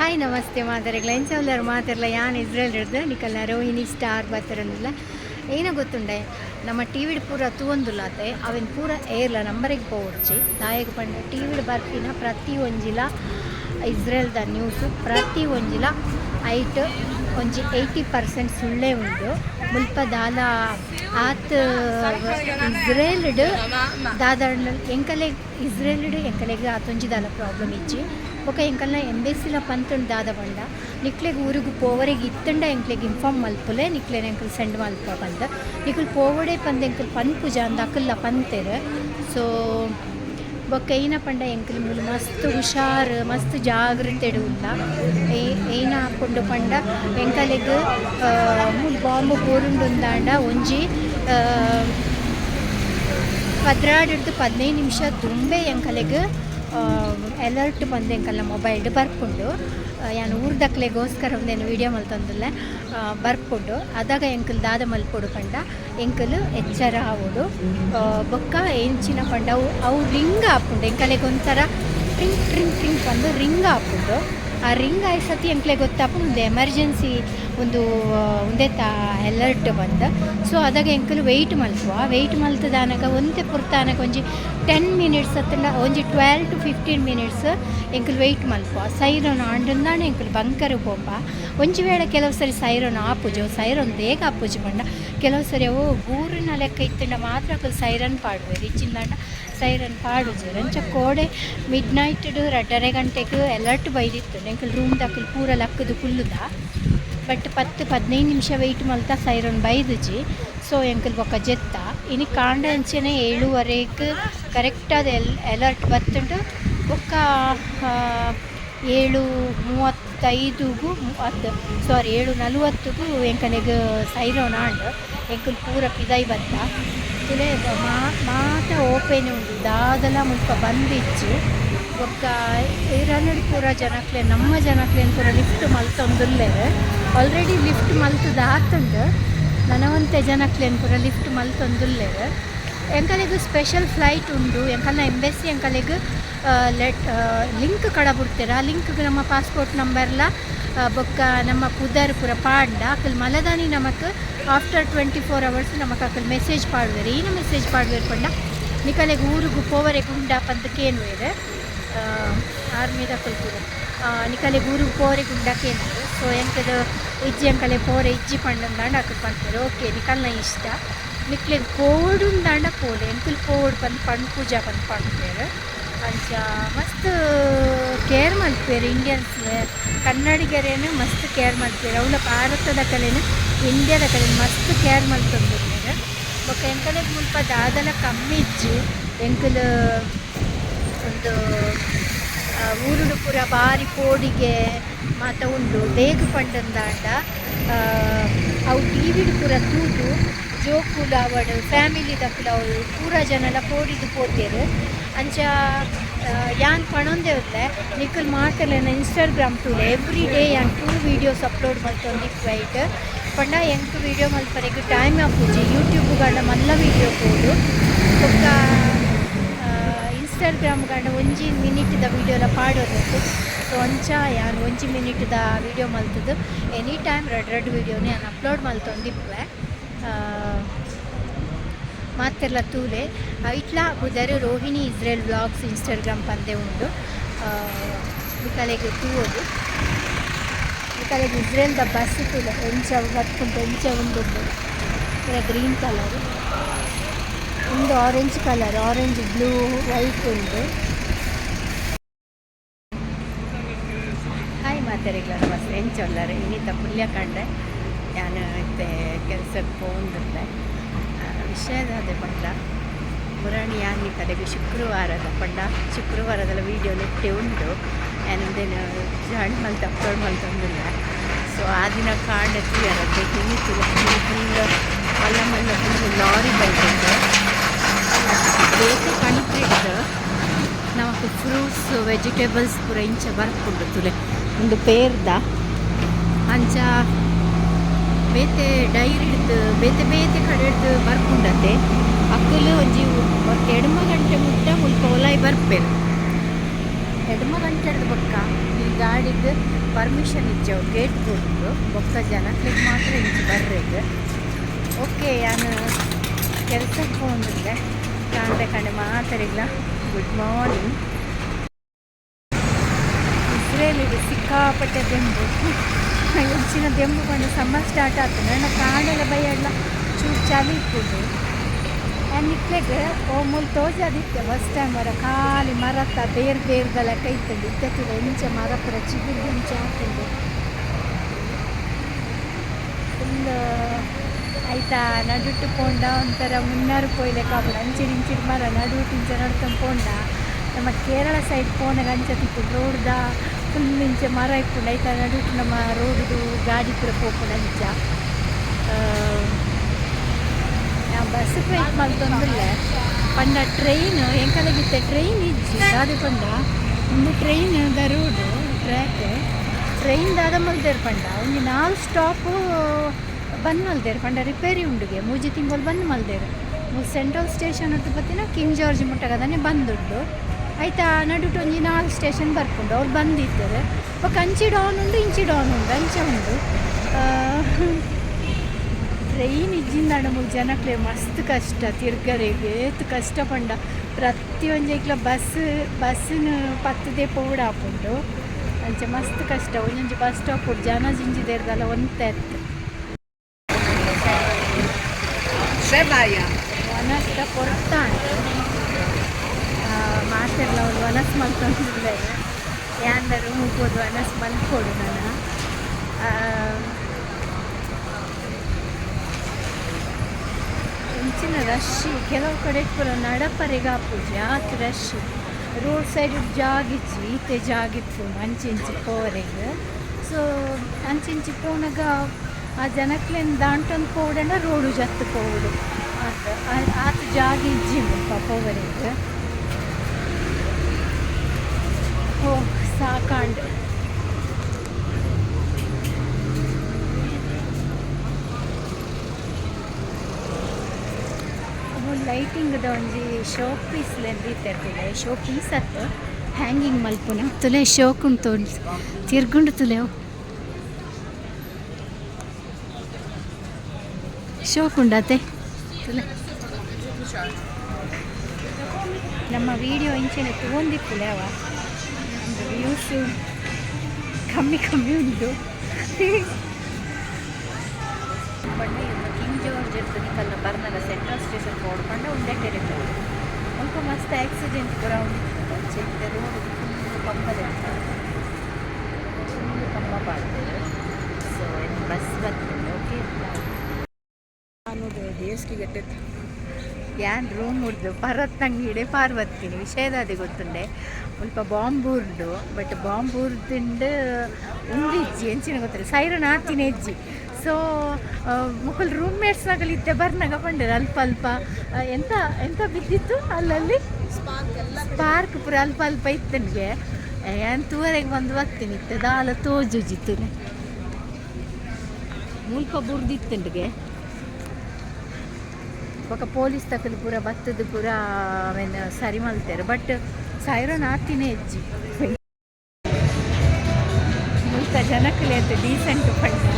Hi, ನಮಸ್ತೆ ಮಾತಾರೆಗಳ ಎಂಚವಲ್ಲರು ಮಾತಾರಲ್ಲ ಯಾನ್ Israel ಹಿಡ್ದು ನಿಕಲ್ಲ ರೋಹಿಣಿ ಸ್ಟಾರ್ ಬರ್ತಾರಂದಿಲ್ಲ ಏನೋ ಗೊತ್ತುಂಡೆ, ನಮ್ಮ ಟಿ ವಿಡ್ ಪೂರ ತೂವೊಂದುಲಾತೆ ಅವನ್ ಪೂರ ಏರ್ಲ, ನಂಬರಿಗೆ ಪೋಡ್ಚಿ ದಾಯಗ ಪಂಡ ಟಿ ವಿಡ್ ಬರ್ಪಿನ ಪ್ರತಿ ಒಂಜಿಲ ಇಸ್ರೇಲ್ದ ನ್ಯೂಸ್ ಪ್ರತಿ ಒಂಜಿಲ ಐಟ್ ಒಂಜಿ ಏಯ್ಟಿ ಪರ್ಸೆಂಟ್ ಸುಳ್ಳೇ ಉಂಡು ಮುಲ್ಪ ದಾಲ ಆತ್ ಇಸ್ರೇಲ್ಡ್ ದಾದಾಂಡ ಎಂಕಲೆಗ್ ಇಸ್ರೇಲ್ಡ್ ಎಂಕಲೆಗ್ ಆತೊಂಜಿ ದಾಲ ಪ್ರಾಬ್ಲಮ್ ಇಚ್ಚಿ. ಬೊಕ ಎಂಕಲ್ನ ಎಂಬೆಸಿಲ ಪಂತುಂಡು ದಾದ ಪಂಡ. ನಿಕ್ಲೆಗ್ ಊರಿಗೂ ಪೋವರೆಗ್ ಇತ್ತಂಡ ಎಂಕ್ಲೆಗ್ ಇನ್ಫಾರ್ಮ್ ಮಲ್ಪುಲೆ, ನಿಕ್ಲೆನ ಎಂಕಲ್ ಸೆಂಡ್ ಮಲ್ಪ ಬಂದ ನಿಕ್ಲು ಪೋವಡೆ ಪಂದ್ ಎಂಕಲ್ ಪನ್ಪುಜ ಅಂದ ಅಕಲ್ಲ ಪಂತೆರ್. ಸೊ ಬೊಕ್ಕ ಏನ ಪಂಡ ಎಂಕಲ್ ಮೂಲು ಮಸ್ತ್ ಹುಷಾರ್, ಮಸ್ತ್ ಜಾಗೃತೆ ಉಲ್ಲ ಏನ ಹಾಕೊಂಡು ಪಂಡ ಎಂಕಲೆಗ್ ಮೂಲು ಬಾಂಬ್ ಪೂರುಂಡುಂದಾಂಡ ಒಂಜಿ ಪದ್ರಾಡಿಡ್ದು ಪದಿನೈದು ನಿಮಿಷ ತುಂಬೆ ಎಂಕಲೆಗ್ ಅಲರ್ಟ್ ಬಂದು ಎಂಕಲ್ನ ಮೊಬೈಲ್ಡ್ ಬರ್ಪುಂಡು ಯಾನು ಊರ್ದಕ್ಲೆಗೋಸ್ಕರ ಒಂದೇನು ವಿಡಿಯೋ ಮಲ್ತಂದುಲ್ಲ ಬರ್ಪುಂಡು ಅದಾಗ ಎಂಕಲ್ ದಾದ ಮಲ್ಪೊಡು ಪಂಡ. ಎಂಕಲ್ ಎಚ್ಚರ ಆವೋಡು ಬೊಕ್ಕ ಎಂಚಿನ ಪಂಡ. ಅವು ರಿಂಗ್ ಆಪುಂಡು ಎಂಕಲೆಗೊಂಥರ ಟ್ರಿಂಕ್ ಟ್ರಿಂಗ್ ಟ್ರಿಂಗ್ ಟ್ರಿಂಗ್ ಬಂದು ರಿಂಗ್ ಆಪುಂಡು ಆ ರಿಂಗ್ ಆಯ್ ಸತಿ ಎಂಕ್ಲೆ ಗೊತ್ತಾಪು ಒಂದು ಎಮರ್ಜೆನ್ಸಿ ಒಂದು ಒಂದೇ ತಾ ಅಲರ್ಟ್ ಬಂದ. ಸೊ ಅದಾಗ ಎಂಕಲು ವೆಯ್ಟ್ ಮಲ್ಪುವ ವೆಯ್ಟ್ ಮಲ್ತದಾನಗ ಒಂತೆ ಪುರ್ತಾನಕ ಒಂಜಿ ಟೆನ್ ಮಿನಿಟ್ಸ್ ಹತ್ತಂಡ, ಒಂಜಿ ಟ್ವೆಲ್ ಟು ಫಿಫ್ಟೀನ್ ಮಿನಿಟ್ಸ್ ಎಂಕಲು ವೆಯ್ಟ್ ಮಲ್ಪುವ ಸೈರನ್ ಆಂಡಂದಾಣ ಎಂಕಲು ಬಂಕರ್ ಪೋಪ ಒಂಜಿ ವೇಳೆ ಕೆಲವು ಸರಿ ಸೈರನ್ ಆಪುಜು ಸೈರನ್ ಬೇಗ ಆಪುಜು ಬಂಡ ಕೆಲವು ಸರಿ ಅವು ಊರಿನ ಲೆಕ್ಕ ಇತ್ತಂಡ ಮಾತ್ರ ಅಕಲ್ ಸೈರನ್ ಪಾಡುವೆ ಇಚ್ಚಿಂದಾಂಡ ಸೈರನ್ ಪಾಡುದು ರಂಚ ಕೋಡೆ ಮಿಡ್ ನೈಟ್ ಎರಡರೆ ಗಂಟೆಗೆ ಅಲರ್ಟ್ ಬೈದಿತ್ತು. ನೆಂಕಲ್ ರೂಮ್ ದಕ್ಕಲ್ ಪೂರ ಲಕ್ಕದು ಕುಲ್ಲುದ ಬಟ್ ಪತ್ತು, ಪದಿನೈದು ನಿಮಿಷ ವೆಯ್ಟ್ ಮಲ್ತ ಸೈರನ್ ಬೈದುಜಿ ಸೊ ಎಂಕಲ್ ಬೊಕ್ಕ ಜೆತ್ತ. ಇನಿ ಕಾಂಡ ಅಂಚನೆ ಏಳುವರೆಗೆ ಕರೆಕ್ಟಾದ ಎಲ್ ಅಲರ್ಟ್ ಬತ್ತುಂಡು ಬೊಕ್ಕ ಏಳು ಮೂವತ್ತೈದುಗೂ ಮೂವತ್ತು ಸಾರಿ ಏಳು ನಲವತ್ತುಗೂ ಎಂಕನೆಗೆ ಸೈರೋನ್ ಆಂಡ್. ಎಂಕಲ್ ಪೂರ ಪಿದೈ ಬತ್ತ. ತುಲೆ ಮಾ ಮಾತ ಓಪೆನ್ ಉಂಡು ದಾದಲ ಮುಲ್ಪ ಬಂದಿಚ್ಚು ಒಕ್ಕ ಇರನಡ್ ಪೂರ ಜನಕ್ಲೆ ನಮ್ಮ ಜನಕ್ಲೆನ್ ಪೂರ ಲಿಫ್ಟ್ ಮಲ್ತೊಂದುಲ್ಲೆರ್ ಆಲ್ರೆಡಿ ಲಿಫ್ಟ್ ಮಲ್ತುದ ಆತುಂಡು ನನವಂತೆ ಜನಕ್ಲೆನ್ ಪೂರ ಲಿಫ್ಟ್ ಮಲ್ತೊಂದುಲ್ಲೆರ್ ಎಂಕಲೆಗ್ ಸ್ಪೆಷಲ್ ಫ್ಲೈಟ್ ಉಂಡು ಎಂಕಲ್ನ ಎಂಬೆಸ್ಸಿ ಎಂಕಲೆಗ್ ಲೆಟ್ ಲಿಂಕ್ ಕಡ ಬಿಡ್ತೀರ ಆ ಲಿಂಕ್ಗೆ ನಮ್ಮ ಪಾಸ್ಪೋರ್ಟ್ ನಂಬರ್ಲ ಬೊಕ್ಕ ನಮ್ಮ ಪುದರ್ ಪೂರ ಪಾಂಡ ಅಕಲ್ ಮಲದಾನಿ ನಮಕ್ ಆಫ್ಟರ್ ಟ್ವೆಂಟಿ ಫೋರ್ ಅವರ್ಸ್ ನಮಕ್ ಅಕಲ್ ಮೆಸೇಜ್ ಪಾಡುವೆರ್ ಏನ ಮೆಸೇಜ್ ಪಾಡುವೆರ್ ಪಂಡ ನಿಕಲೆಗೆ ಊರಿಗೂ ಪೋವರೆ ಗುಂಡ ಪಂದ್ ಕೇನುವೆರ್ ಆರ್ಮಿದ ಕಲ್ಪುರ ನಿಕಲೆಗೆ ಊರಿಗೆ ಪೋವರೆ ಗುಂಡ ಕೇನುವೆರ್ ಸೊ ಎಂಕದ ಇಜ್ಜಿ ಅಂಕಲೆ ಪೋರೆ ಇಜ್ಜಿ ಪಂಡಂದಾಂಡ ಅಕಲ್ ಪಂತಾರೆ ಓಕೆ ನಿಕಲ್ನ ಇಷ್ಟ. ನಿಕ್ಲೆಗ್ ಕೋಡುಂದಾಂಡ ಪೋಲೆ ಎಂಕಲ್ ಕೋಡ್ ಬಂದು ಪಂಡ್ ಪೂಜಾ ಪಂದ್ ಪಂಡ್ಪೇರ್ ಅಂಚ ಮಸ್ತ್ ಕೇರ್ ಮಾಡ್ತೀರಿ ಇಂಡಿಯನ್ಸ್ ಕನ್ನಡಿಗರೇನು ಮಸ್ತ್ ಕೇರ್ ಮಾಡ್ತೀರಿ. ಅವಳ ಭಾರತದ ಕಲೆನು ಇಂಡಿಯಾದ ಕಲೆ ಮಸ್ತ್ ಕೇರ್ ಮಲ್ತೊಂದಿರ್ತಾರೆ ಬೊಕ್ಕ ಎಂಕಲೆಗ್ ಮುಲ್ಪ ದಾದನ ಕಮ್ಮಿ ಇಜ್ಜು. ಎಂಕಲ್, ಒಂದು ಊರುಡು ಪೂರ ಬಾರಿ ಕೋಡಿಗೆ ಮಾತ ಉಂಡು. ದೇಗು ಪಂಡಂದಾಂಡ. ಅವು ಟಿ ವಿಡು ಪೂರ ತೂದು ಜೋಕುಲ ಫ್ಯಾಮಿಲಿ ದಕ್ಕಲ ಅವಳು ಪೂರ ಜನಲ ಕೋಡಿದು ಪೋತೇರು ಅಂಚ ಯಾನ್ ಪಣೊಂದೆ ಉಲ್ಲೆ ನಿಕಲ್ ಮಾತಲೆನ ಇನ್ಸ್ಟಾಗ್ರಾಮ್ ಟೂಲ್ ಎವ್ರಿ ಡೇ ಯಾನ್ ಟೂ ವೀಡಿಯೋಸ್ ಅಪ್ಲೋಡ್ ಮಲ್ತೊಂದಿಕ್ ವೈಟ್ ಪಂಡ ಎಂಟು ವೀಡಿಯೋ ಮಲ್ಪರೆಗ್ ಟೈಮ್ ಆಪುಜಿ ಯೂಟ್ಯೂಬ್ಗಳನ್ನ ಮಲ್ಲ ವೀಡಿಯೋ ಪೋಡು ಬೊಕ್ಕ ಇನ್ಸ್ಟಾಗ್ರಾಮ್ ಗಂಡ ಒಂಜಿ ಮಿನಿಟ್ದ ವೀಡಿಯೋಲ ಪಾಡೋದು ಸೊ ಅಂಚ ಯಾನ್ ಒಂಜಿ ಮಿನಿಟ್ದ ವೀಡಿಯೋ ಮಲ್ತದ್ದು ಎನಿ ಟೈಮ್ ರೆಡ್ ರೆಡ್ ವೀಡಿಯೋನೇ ನಾನು ಅಪ್ಲೋಡ್ ಮಲ್ತೊಂದಿಪ್ಪೆ ಮಾತೆರ್ಲ ತೂಲೆ. ಇಟ್ಲ ಬುದರೆ ರೋಹಿಣಿ ಇಸ್ರೇಲ್ ಬ್ಲಾಗ್ಸ್ ಇನ್ಸ್ಟಾಗ್ರಾಮ್ ಪಂದೆ ಉಂಡು ಇಕಲೆಗೆ ತೂವೋದು. ಇಕಲೆಗೆ ಇಸ್ರೇಲ್ದ ಬಸ್ ತೂಲೆ. ಎಂಚ ಬತ್ಕುಂಟು ಎಂಚ ಉಂಡು ಪೂರ ಗ್ರೀನ್ ಕಲರ್ ಒಂದು orange colour orange blue white ಉಂಡು ಹಾಯ್ ಮಾತೆರೆಗ್ಲ ನಮಸ್ತೆ. ಎಂಚೊಲ್ಲರು ಇನ್ನಿತ ಪುಲ್ಯ ಕಂಡೆ ನಾನು ಇತ್ತೆ ಕೆಲಸಕ್ಕೆ ಹೋಗಿದ್ದೆ ವಿಷಯದ ಅದೇ ಪಂಡ. ಮುರಾಣಿ ಯಾನಿ ಕಡೆಗೆ ಶುಕ್ರವಾರದ ಪಂಡ. ಶುಕ್ರವಾರದಲ್ಲ ವೀಡಿಯೋ ನೆಟ್ಟೆ ಉಂಟು. ಏನಂದೇನು, ಜಾಣ್ ಮಲ್ತು ಅಪ್ಲೋಡ್ ಮಲ್ತೊಂದಿಲ್ಲ ಸೊ ಆ ದಿನ ಕಾಂಡ ಕ್ಲಿಯರತ್ತೆ ಹಿಂಗಿತ್ತು ಫುಲ್ ಮಲ್ಲ ಮಲ್ಲ ಫುಲ್ ಲಾರಿ ಬರ್ತದೆ ಬೇಕು ಕಣಿಪಿಟ್ಟು ನಮಗೆ ಫ್ರೂಟ್ಸ್ ವೆಜಿಟೇಬಲ್ಸ್ ಪೂರ ಇಂಚ ಬರ್ಕೊಂಡು ತುಲೆ. ಒಂದು ಪೇರ್ದ. ಅಂಚ ಬೇತೆ ಡೈರಿ ಹಿಡ್ದು, ಬೇತೆ ಬೇತೆ ಕಡೆ ಹಿಡ್ದು ಬರ್ಕೊಂಡತ್ತೆ ಅಕ್ಕಲು ಒಂಜಿ ಎಡಮ ಗಂಟೆ ಮುಟ್ಟ ಮುಲ್ಪ ಒಲಾಯಿ ಬರ್ಪೇರು ಎಡ್ಮ ಗಂಟೆ ಹಿಡ್ದು ಬೊಕ್ಕ ಈ ಗಾಡಿಗೆ ಪರ್ಮಿಷನ್ ಇಚ್ಚವು ಗೇಟ್ ಕೊಟ್ಟು ಬೊಕ್ಕ ಜನ ಕ್ಲಿಕ್ ಮಾತ್ರ ಇಂಚು ಬರ್ರಿಗೆ ಓಕೆ ನಾನು ಕೆಲಸಕ್ಕೆ ಹೋಗಿದ್ದೆ ಕಾಂಡೆ ಕಂಡೆ ಮಾತಾಡಿಲ್ಲ ಗುಡ್ ಮಾರ್ನಿಂಗ್ ಇಸ್ರೇಲಿಗೆ ಸಿಕ್ಕಾಪಟ್ಟೆ ದೆಂಬು ಹೆಚ್ಚಿನ ದೆಂಬು ಬಂದು ಸಮ್ಮರ್ ಸ್ಟಾರ್ಟ್ ಆಗ್ತದೆ. ನನ್ನ ಕಾಡೆಲ್ಲ ಬೈಯಲ್ಲ ಚೂರು ಚಳಿ ಇಟ್ಬಿಟ್ಟು ನಾನು ಇಟ್ಲೆಗೆ ಓಮೂಲ್ ತೋಜಾದಿತ್ತೆ ಫಸ್ಟ್ ಟೈಮ್ ವರ ಖಾಲಿ ಮರತ್ತ ಬೇರ್ ಬೇರ್ಗಳ ಕೈತಂಡು ಇದ್ದಕ್ಕಿಲ್ಲ ಇಂಚ ಮರ ಪುರ ಚಿಗುರು ಇಂಚ ಹಾಕೊಂಡು ಫುಲ್ ಆಯ್ತಾ? ನಡುಟ್ಟು ಪೋಂಡ ಒಂಥರ ಮುನ್ನಾರು ಪೋಯ್ಲೆ ಕಾಪುಡ ಅಂಚಿಡ್ ಇಂಚಿಡ್ ಮರ ನಡುಟ್ಟು ಇಂಚ ನಡ್ಕೊಂಡು ಪೋಂಡ. ನಮ್ಮ ಕೇರಳ ಸೈಡ್ ಪೋನಾಗ ಅಂಚತಿತ್ತು ರೋಡ್ದ ಫುಲ್ ಇಂಚ ಮರ ಇಟ್ಕೊಂಡು ಆಯ್ತಾ ನಡು ನಮ್ಮ ರೋಡ್ದು ಗಾಡಿ ಪೂರ ಪೋಪುಂಡು ಅಂಚ. ಬಸ್ ವೇಟ್ ಮಲ್ತೊಂದುಲ್ಲೆ ಪಂಡ ಟ್ರೈನ್ ಎಂಕಲಗಿತ್ತೆ ಟ್ರೈನ್ ಇಜ್ಜಿ ಅದು ಪಂಡ ಒಂದು ಟ್ರೈನ್ ದ ರೋಡ್ ಟ್ರ್ಯಾಕ್ ಟ್ರೈನ್ ದಾದ ಮಲ್ದೇರ್ ಪಂಡ ಒಂದು ನಾಲ್ಕು ಸ್ಟಾಪು ಬಂದ್ ಮಲ್ದೇರು ಪಂಡ ರಿಪೇರಿ ಉಂಡುಗೆ. ಮೂಜಿ ತಿಂಗಳು ಬಂದು ಮಲ್ದೇರು ಸೆಂಟ್ರಲ್ ಸ್ಟೇಷನ್ ಅಂತ ಬತ್ತಿನ ಕಿಂಗ್ ಜಾರ್ಜ್ ಮುಟ್ಟಗದಾನೆ ಬಂದುಂಡು ಆಯ್ತಾ? ನಡುಟು ಒಂಜಿ ನಾಲ್ಕು ಸ್ಟೇಷನ್ ಬರ್ಕೊಂಡು ಅವ್ರು ಬಂದಿದ್ದಾರೆ. ಅವಾಗ ಅಂಚಿ ಡೌನ್ ಉಂಡು ಇಂಚಿ ಡೌನ್ ಉಂಡು ಅಂಚ ಉಂಡು ಟ್ರೈನ್ ಇಜ್ಜಿಂದ ನಮಗೆ ಜನಕ್ಲೆ ಮಸ್ತ್ ಕಷ್ಟ ತಿರ್ಗರೆಗೆ ಏತ್ ಕಷ್ಟ ಪಂಡ. ಪ್ರತಿಯೊಂದು ಇಕ್ಲ ಬಸ್ ಬಸ್ಸಿನ ಪತ್ತದೇ ಪೌಡ ಹಾಕೊಂಡು ಅಂಚೆ ಮಸ್ತ್ ಕಷ್ಟ ಒಂದೊಂದು ಬಸ್ ಸ್ಟಾಪ್ ಜನ ಜಿಂಜಿದೇರ್ದಲ್ಲ ಒಂತ ಎತ್ತು ಮನಸ್ಸ ವನಸ್ತ ಕೊಡ್ತಾಂಡು ಒಂದು ವನಸ್ ಮಲ್ಕೊಂಡಿದ್ದಾರೆ ಯಾಂದರು ಹೋಗ್ಬೋದು ವನಸ್ ಮಲ್ಕೊಡು ನಾನು ಇಂಚಿನ ರಶ್ ಕೆಲವು ಕಡೆ ಪುರ ನಡಪರೆಗ ಪೂಜೆ, ಆತು ರಶ್ ರೋಡ್ ಸೈಡ್ ಜಾಗಿಚ್ಚಿ ಈತೆ ಜಾಗಿತ್ತು ಅಂಚಿಂಚಿ ಪೋರೆಗೆ ಸೊ ಅಂಚಿಂಚಿ ಪೋನಾಗ ಆ ಜನಕ್ಲೇನು ದಾಂಟೊಂದು ಪೋವಡಂಡ ರೋಡು ಜತ್ತು ಪೋಡು ಆತ ಆತ ಜಾಗ ಇಜ್ಜಿ ಪಾಪ ಪೋವರೆಗೆ ಓ ಸಾಕಾಂಡ್ ಲೈಟಿಂಗ್ದ ಒಂಜಿ ಶೋ ಪೀಸ್ ಲೆಂದಿತ್ತಿರ್ತಿದೆ ಶೋ ಪೀಸ್ ಅತ್ತು? ಹ್ಯಾಂಗಿಂಗ್ ಮಲ್ಪುನ? ತುಲೆ ಶೋಕುನ್ ತೋಂಡು ತಿರ್ಗುಂಡು ತುಲೆ ಶೋಕುಂಡತೆ ನಮ್ಮ ವಿಡಿಯೋ ಇಂಚೆನೆ ತಗೊಂಡಿತ್ತು ಅವ? ವ್ಯೂಸು ಕಮ್ಮಿ ಕಮ್ಮಿ ಉಂಟು. ಬಂದು ಕಿಂಗ್ ಜಾರ್ಜ್ ಇರ್ತದೆ ಕಲ್ಲ ಬರ್ನಲ್ಲ ಸೆಂಟ್ರಲ್ ಸ್ಟೇಷನ್ ಓಡ್ಕೊಂಡು ಉಂಡೆ ಟೆರಿಟರಿ ಅಲ್ಪ ಮಸ್ತ್ ಆಕ್ಸಿಡೆಂಟ್ ಪೂರ ಉಂಟು. ರೋಡ್ ಫುಲ್ ಕಂಬದ ಫುಲ್ ಕಂಬ ಪಾಡ್ತಾರೆ ಸೊ ಬಸ್ ಬರ್ತದೆ ಓಕೆ ಅನ್ನೋದು ಹೇಸ್ಟಿಗೆ ಎಟ್ಟೆತ್ತು ಯಾನ್ ರೂಮ್ ಉಡ್ದು ಪರ್ವತ್ ನಂಗಿಡೆ ಪಾರ್ವತ್ತೀನಿ ವಿಷಯದ ಅದೇ ಗೊತ್ತುಂಡೆ. ಸ್ವಲ್ಪ ಬಾಂಬ್ ಬಟ್ ಬಾಂಬ್ ಉರ್ದಿಂಡು ಉಂದಿಜ್ಜಿ ಎಂಚಿನ ಗೊತ್ತಿಲ್ಲ ಸೈರನ್ ಆತಿನ ಎಜ್ಜಿ ಸೊ ಮುಕ್ಕಲ್ ರೂಮ್ ಮೇಟ್ಸ್ನಾಗಲಿದ್ದೆ ಬರ್ನಾಗ ಬಂಡರು ಅಲ್ಪ ಅಲ್ಪ. ಎಂತ ಎಂತ ಬಿದ್ದಿತ್ತು ಅಲ್ಲಲ್ಲಿ? ಸ್ಪಾರ್ಕ್ ಪುರ ಅಲ್ಪ ಅಲ್ಪ ಇತ್ತು ನನಗೆ ಏನು ತೂವರೆಗೆ ಬಂದು ಬರ್ತೀನಿ ಇತ್ತು ದಾಲ ತೋಜುಜಿತ್ತು ಮುಲ್ಪ ಬುರ್ದಿತ್ತು ನನಗೆ ಬೊಕ ಪೊಲೀಸ್ ತಕಲು ಪೂರ ಬತ್ತದ ಪೂರ ಅವೆನ್ ಸರಿ ಮಲ್ತೇರು ಬಟ್ ಸೈರನ್ ಆತಿನೇ ಹೆಜ್ಜಿ ಮುಲ್ಪ ಜನಕ್ಕಲೆ ಅಂತ ಡೀಸೆಂಟ್ ಪಂಡ.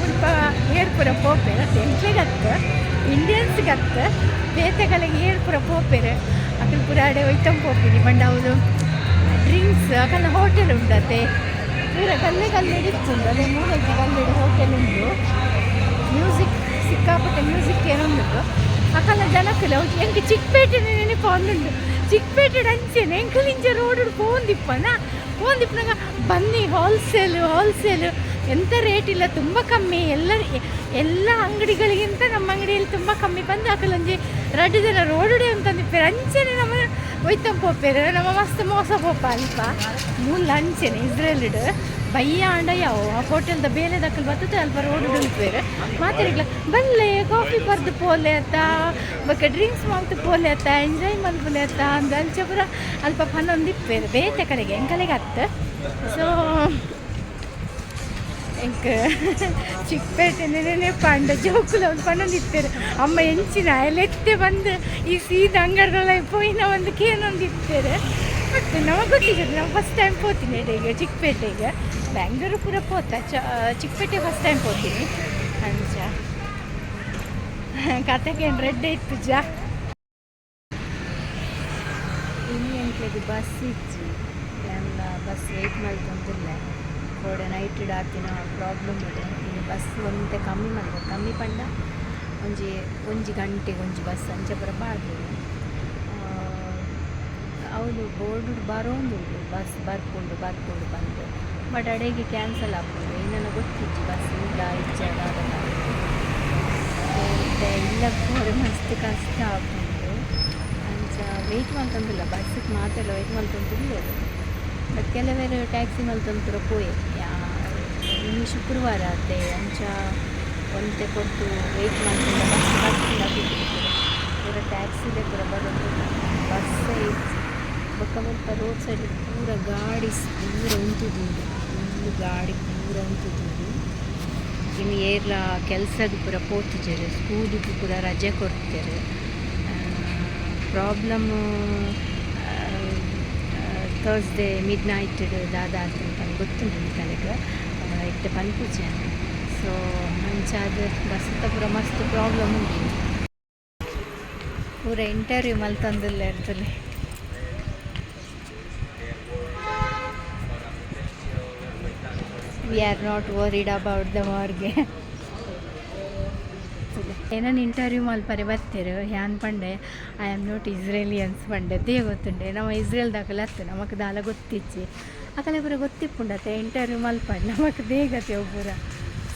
ಮುಲ್ಪ ಏರ್ ಪೂರ ಪೋಪೆರ್ ಎಂಕ್ಲೆಗತ್ತ ಇಂಡಿಯನ್ಸ್ಗತ್ತ ಬೇತೆಗಳಿಗೆ ಏರ್ ಪೂರ ಪೋಪೆರ್ ಅಕಲ್ ಪೂರ ಅಡೆ ಒಯ್ತಂ ಪೋಪಿನಿ ಬಂಡ ಅವರು ಡ್ರಿಂಕ್ಸ್ ಅಕಲ್ನ ಹೋಟೆಲ್ ಉಂಡತೆ ಪೂರ ಕಲ್ಲೆ ಕಲ್ಲೆಡಿ ಇತ್ತುಂಡು ಅದೇ ಮೂರೈತೆ ಕಲ್ಲೆಡಿ ಹೋಟೆಲ್ ಉಂಟು. ಮ್ಯೂಸಿಕ್ ಸಿಕ್ಕಾಪಟ್ಟೆ ಮ್ಯೂಸಿಕ್ ಏನೋ ಅಂದ್ಬಿಟ್ಟು ಅಕಲ್ಲ ಜನಕ್ಕಲ್ಲ ಎಂಕ್ ಚಿಕ್ಕಪೇಟೆ ನೆನಪು ಒಂದುಂಡು ಚಿಕ್ಕಪೇಟೆ ಅಂಚೆನೆ ಎಂಕಲಿಂಚ ರೋಡ್ ಪೋಂದಿಪ್ಪನ? ಪೋಂದಿಪ್ಪನಾಗ, ಬನ್ನಿ ಹೋಲ್ಸೇಲು ಹೋಲ್ಸೇಲು ಎಂಥ ರೇಟ್ ಇಲ್ಲ, ತುಂಬ ಕಮ್ಮಿ. ಎಲ್ಲ ಎಲ್ಲ ಅಂಗಡಿಗಳಿಗಿಂತ ನಮ್ಮ ಅಂಗಡಿಯಲ್ಲಿ ತುಂಬ ಕಮ್ಮಿ. ಬಂದು ಅಕಲೊಂಜಿ ರಡ್ಡು ಜನ ರೋಡುಡೆ ಅಂತಂದಿಪ್ಪೇರು ಅಂಚೆನೆ ನಮ್ಮ ಒಯ್ತಂ ಪೋಪೇರು ನಮ್ಮ ಮಸ್ತ್ ಮೋಸ ಪೋಪ ಅಲ್ಪ ಮೂಲ ಅಂಚೆನೆ ಇಸ್ರೇಲಿಡ್. ಬಯ್ಯ ಆಂಡ ಯಾವ ಹೋಟೆಲ್ದ ಬೇಲೆ ದಕ್ಕಲ್ ಬರ್ತದೆ ಅಲ್ಪ ರೋಡ್ ಬೇರೆ ಮಾತಾಡಿಲ್ಲ ಬಲ್ಲೆ ಕಾಫಿ ಬರ್ದು ಪೋಲೆ ಅತ್ತ, ಬೊಕ್ಕ ಡ್ರಿಂಕ್ಸ್ ಮಾಡ್ತು ಪೋಲೆ ಅತ್ತ ಎಂಜಾಯ್ ಮಲ್ಪುಲೆ ಅತ್ತ, ಅಂದ ಅಂಚೆ ಪುರ ಅಲ್ಪ ಪನ್ನೊಂದು ಇಪ್ಪೇರು, ಬೇತೆ ಕಡೆಗೆ ಎಂಕಲೆಗೆ ಅತ್ತ ಸೊ ಎಂಕ್ ಚಿಕ್ಕಪೇಟೆ ನೆನೆ ಪಂಡ ಜೋಕುಲ ಒಂದು ಪನ್ನೊಂದು ಇತ್ತೇರು. ಅಮ್ಮ ಎಂಚಿನ ಎಲೆತ್ತೆ ಬಂದು, ಈ ಸೀದ ಅಂಗಡಿಗಳ ಪೋಯಿನ ಒಂದು ಕೇನೊಂದು ಇತ್ತೇರು. ಬಟ್ ನಮಗೆ ಗೊತ್ತಿದೆ ನಾವು ಫಸ್ಟ್ ಟೈಮ್ ಹೋಗ್ತೀನಿ ಈಗ ಚಿಕ್ಕಪೇಟೆಗೆ. ಬ್ಯಾಂಗ್ಳೂರು ಪೂರ ಪೋತ. ಚ ಚಿಕ್ಕಪೇಟೆ ಫಸ್ಟ್ ಟೈಮ್ ಹೋಗ್ತೀನಿ ಅಂಚ ಕತೆಗೆ ರೆಡ್ ಇತ್ತು ಜಾ ಇನ್ನು ಎಂಟ್ಲಿಗೆ ಬಸ್ ಇತ್ತು. ಎಲ್ಲ ಬಸ್ ವೆಯ್ಟ್ ಮಾಡ್ಕೊಂತಿಲ್ಲ ಕೋಡೆ ನೈಟ್ ಇಡಾತಿನ ಪ್ರಾಬ್ಲಮ್ ಇದೆ. ಇನ್ನು ಬಸ್ ಒಂದೇ ಕಮ್ಮಿ ಮಾಡಿದೆ. ಕಮ್ಮಿ ಪಂಡ ಒಂಜಿ ಒಂಜಿ ಗಂಟೆಗೆ ಒಂಜಿ ಬಸ್ ಅಂಚೆ ಪುರ ಬಾರ್ದು ಅವನು ಬೋರ್ಡ್ ಬರೋಂದು ಬಸ್ ಬರ್ಕೊಂಡು ಬರ್ಕೊಂಡು ಬಂದು. ಬಟ್ ಅಡೆಗೆ ಕ್ಯಾನ್ಸಲ್ ಆಗ್ಬೋದು ಏನನೋ ಗೊತ್ತಿತ್ತು ಬಸ್ ಇಲ್ಲ ಇಚ್ಚಾಗ ಮತ್ತೆ ಇಲ್ಲ ಮಸ್ತ್ ಕಷ್ಟ ಆಗ್ಬೋದು ಅಂಚ ವೆಯ್ಟ್ ಮಾಡ್ತಂದಿಲ್ಲ ಬಸ್ಸಿಗೆ ಮಾತ್ರ ವೆಯ್ಟ್ ಮಾಡ್ತಂತಿಲ್ಲ ಬಟ್ ಕೆಲವೇ ಟ್ಯಾಕ್ಸಿ ಮಲ್ತಂತರ ಪೋಯೆ ಇನ್ನು ಶುಕ್ರವಾರ ಅತ್ತೆ ಅಂಚ ಒಂತೆ ಕೊಟ್ಟು ವೆಯ್ಟ್ ಮಾಡ್ತಿಲ್ಲ ಬಸ್ ಬರ್ತಿಲ್ಲ ಪೂರ ಟ್ಯಾಕ್ಸಿಲೇ ಪೂರ ಬರೋದು ಬಸ್ಸೇ ಬೊಕ್ಕ ಮುಲ್ಪ ರೋಡ್ ಸೈಡ್ ಪೂರ ಗಾಡಿ ಪೂರ ಉಂತುದುಂಡು ಫುಲ್ ಗಾಡಿ ಪೂರ ಉಂತುದುಂಡು ಇನ್ನು ಏರ್ಲ ಕೆಲಸದ ಪೂರ ಪೋತಿದ್ದಾರೆ ಸ್ಕೂಲಿಗೂ ಪೂರ ರಜೆ ಕೊಡ್ತಾರೆ ಪ್ರಾಬ್ಲಮ್ ಥರ್ಸ್ಡೇ ಮಿಡ್ ನೈಟ್ ದಾದ ಅಂತ ಗೊತ್ತುಂಟು ಕಡೆಗೆ. ಇಟ್ಟು ಪನ್ಪುಜೆ ಸೊ ಅಂಚಾದ ಬಸ್ತ ಪೂರ ಮಸ್ತ್ ಪ್ರಾಬ್ಲಮ್ ಉಂಟು ಪೂರ ಇಂಟರ್ವ್ಯೂ ಮಲ್ತಂದಿಲ್ಲ ಇರ್ತದೆ. We are not worried about the ಮಾರ್ಗೆ ಏನನ್ನು ಇಂಟರ್ವ್ಯೂ ಮಲ್ಪರೆ ಬರ್ತೀರು? ಹ್ಯಾನ್ ಪಂಡೆ? I am not ಇಸ್ರೇಲಿಯನ್ಸ್ Pande. They ಗೊತ್ತುಂಡೆ ನಮ್ಮ ಇಸ್ರೇಲ್ ದಾಖಲೆ ಹತ್ತು. ನಮಕ್ ದಾಲ ಗೊತ್ತಿಚ್ಚಿ. ಅಕಲೆ ಪೂರ ಗೊತ್ತಿಪ್ಪುಂಡತ್ತೆ ಇಂಟರ್ವ್ಯೂ ಮಲ್ಪಂಡೆ ನಮಗೆ ದೇಗತ್ತೆ ಒಬ್ಬರ.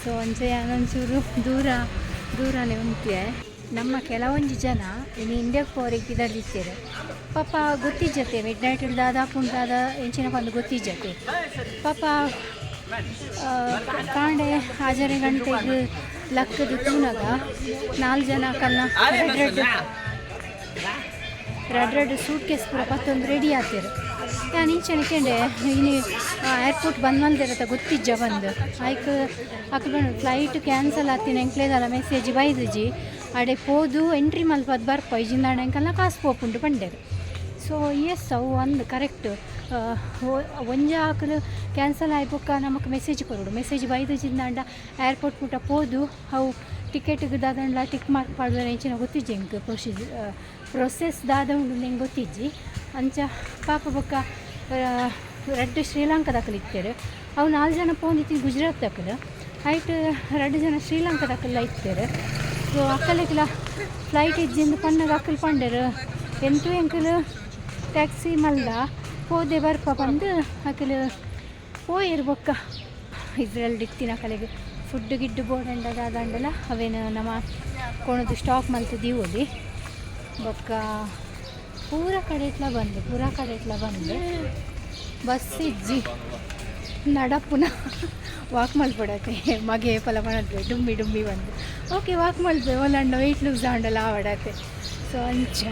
ಸೊ ಅಂಜೆ ಯಾನೊಂಚೂರು ದೂರ, ದೂರನೇ ಉಂಟೆ ನಮ್ಮ ಕೆಲವೊಂದು ಜನ ಇನ್ನು ಇಂಡಿಯಾಗೆ ಪೋರಿಗೆ ಇದ್ದಾರೆ ಪಾಪ ಗೊತ್ತಿಜ್ಜತೆ. ಮಿಡ್ ನೈಟ್ ಇಳ್ದಾದ ಪುಂಡಾದ ಎಂಚಿನ ಬಂದು ಗೊತ್ತಿಜ್ಜತೆ. ಪಾಪ ಕಾಂಡೆ ಹಾಜರಿ ಗಂಟೆಗೆ ಲಕ್ಕದ ತೂನಗ ನಾಲ್ಕು ಜನ ಕನ್ನ red red red red suitcase ಪೂರ ಪತ್ತೊಂದು ರೆಡಿ ಆತಿರ ನಾನು ಈಚೆನಿಕೆಂಡೆ ಇನ್ನು ಏರ್ಪೋರ್ಟ್ ಬಂದ್ ಮಲ್ದಿರತ್ತ ಗೊತ್ತಿಜ್ಜ ಬಂದು. ಆಯ್ಕ ಅಕ್ಕ ಫ್ಲೈಟ್ ಕ್ಯಾನ್ಸಲ್ ಆತಿನ ಎಂಕ್ಲೇದಲ್ಲ ಮೆಸೇಜ್ ಬೈದಜಿ. ಅಡೆ ಹೋದು ಎಂಟ್ರಿ ಮಲ್ಪದು ಬರ್ಪ ಇಜಿಂದ ಎಂಕಲ್ಲ ಕಾಸು ಪೋಪುಂಡು ಪಂಡೇರು ಸೊ ಎಸ್ ಅವು ಒಂದು ಕರೆಕ್ಟ್ ಒಂಜ ಆಕಲು ಕ್ಯಾನ್ಸಲ್ ಆಯ್ಬೊಕ್ಕ ನಮಕ್ ಮೆಸೇಜ್ ಕೊರೋಡು ಮೆಸೇಜ್ ಬೈದು ಜಿಂದಾಂಡ ಏರ್ಪೋರ್ಟ್ ಪುಟ ಪೋದು ಅವು ಟಿಕೆಟ್ ದಾದಂಡ್ಲ ಟಿಕ್ ಮಾರ್ಕ್ ಮಾಡಿದ್ರೆ ಎಂಚಿನ ಗೊತ್ತಿಜ್ಜಿ ಹೆಂಗೆ ಪ್ರೊಸೀಜ್ ಪ್ರೊಸೆಸ್ ದಾದ ಉಂಡು ನಂಗೆ ಗೊತ್ತಿಜ್ಜಿ. ಅಂಚ ಪಾಪ ಬೊಕ್ಕ ರಡ್ಡ್ ಶ್ರೀಲಂಕಾದಕಲು ಇತ್ತೇರು. ಅವು ನಾಲ್ಕು ಜನ ಪೋಂದಿತ್ತಿ ಗುಜರಾತ್ ದಕ್ಕಲು ಐಟ್ ಎರಡು ಜನ ಶ್ರೀಲಂಕಾದಕಲ್ಲ ಇತ್ತೇರು. ಸೊ ಅಕ್ಕಲಿಗೆಲ್ಲ ಫ್ಲೈಟ್ ಇದ್ದಿಂದ ಪಣ್ಣಗೆ ಅಕ್ಕಲ್ ಪಂಡರು. ಎಂಟು ಎಂಕಲು ಟ್ಯಾಕ್ಸಿ ಮಲ್ದ ಹೋದೆ ಬರ್ಪ ಬಂದು ಆಕೆಲ್ಲ ಓ ಇರ್ಬೇಕ ಇದ್ರಲ್ಲಿ ದಿಕ್ತಿನ ಕಲೆಗೆ ಫುಡ್ ಗಿಡ್ಡು ಬೋರ್ಡ್ ಅದಂಡಲ್ಲ ಅವೇನು ನಮ್ಮ ಕೊಣದು ಸ್ಟಾಕ್ ಮಲ್ತಿದ್ದೀವಿ ಅಲ್ಲಿ ಬೊಕ್ಕ ಪೂರ ಕಡೆ ಇಟ್ಲ ಬಂದು, ಪೂರ ಕಡೆ ಇಟ್ಲ ಬಂದು. ಬಸ್ ಇಜ್ಜಿ. ನಡ ಪುನಃ ವಾಕ್ ಮಲ್ಪಡತ್ತೆ ಮಗೆ ಫಲ ಮಾಡತ್ತೆ ಡುಂಬಿ ಡುಮ್ಮಿ ಬಂದು. ಓಕೆ, ವಾಕ್ ಮಲ್ಪೆ ಒಲ್ಲಂಡ ವೆಯ್ಟ್ ಲೂಸ್ ಆಂಡಲ್ಲ ಆವಡತ್ತೆ ಸೊ ಅಂಚ.